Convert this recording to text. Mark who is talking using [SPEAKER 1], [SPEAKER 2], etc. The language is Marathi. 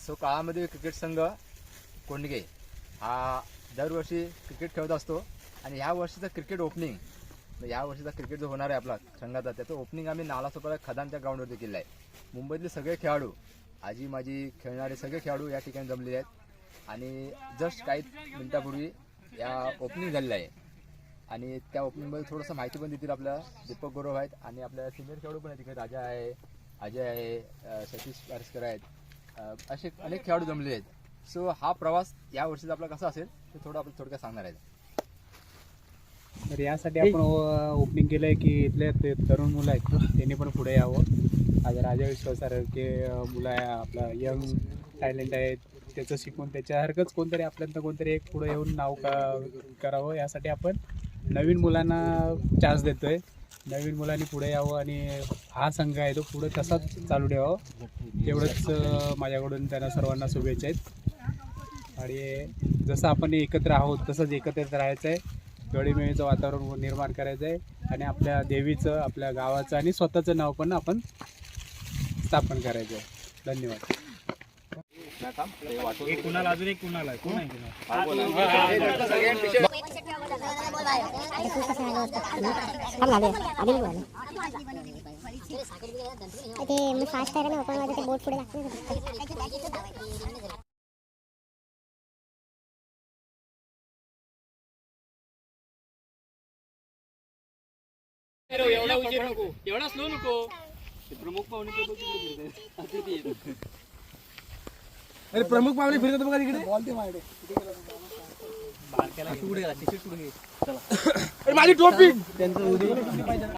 [SPEAKER 1] सो काळामध्ये क्रिकेट संघ कोंडगे हा दरवर्षी क्रिकेट खेळत असतो आणि ह्या वर्षीचं क्रिकेट ओपनिंग म्हणजे या वर्षीचा क्रिकेट जो होणार आहे आपला संघाचा त्याचं ओपनिंग आम्ही नालासोपारा खदानच्या ग्राउंडवरती केलं आहे. मुंबईतले सगळे खेळाडू आजी माझी खेळणारे सगळे खेळाडू या ठिकाणी जमलेले आहेत. आणि जस्ट काही मिनिटापूर्वी या ओपनिंग झालेलं आहे. आणि त्या ओपनिंगमध्ये थोडंसं माहिती पण देतील आपल्या दीपक गौरव आहेत आणि आपल्या सिनियर खेळाडू पण आहेत. तिकडे राजा आहे अजय आहे सतीश पारस्कर आहेत. असे अनेक खेळाडू जमले आहेत. सो हा प्रवास या वर्षीचा आपला कसा असेल ते थोडं आपण थोडक्यात सांगणार आहे
[SPEAKER 2] तर यासाठी आपण ओपनिंग केलंय की इथले ते तरुण मुलं आहेत त्यांनी पण पुढे यावं. आज राजा विश्वासारखे मुलं आहे आपला यंग टॅलेंट आहे त्याचं शिकून त्याच्यासारखंच कोणतरी आपल्यानंतर कोणतरी एक पुढे येऊन नाव का करावं यासाठी आपण नवीन मुलांना चान्स देतोय. नवीन मुलांनी पुढे यावं आणि हा संघ आहे तो पुढे तसाच चालू ठेवावं. तेवढंच माझ्याकडून त्यांना सर्वांना शुभेच्छा आहेत. आणि जसं आपण एकत्र आहोत तसंच एकत्रित राहायचं आहे. जोडीमेळीचं वातावरण निर्माण करायचं आहे. आणि आपल्या देवीचं आपल्या गावाचं आणि स्वतःचं नाव पण आपण स्थापन करायचं आहे. धन्यवाद.
[SPEAKER 3] कुणाला अजून एक कुणाला आहे? कोण आहे कुणाला
[SPEAKER 4] ते मी फास्ट आहे ना पण माझं ते बोट पुढे लागतं
[SPEAKER 3] एवढा उशीर नको एवढा स्लो नको प्रमुख पाहुणे
[SPEAKER 5] अरे प्रमुख पाहुणे फिरतात बघा तिकडे. बॉल ते अरे माझी टोपी!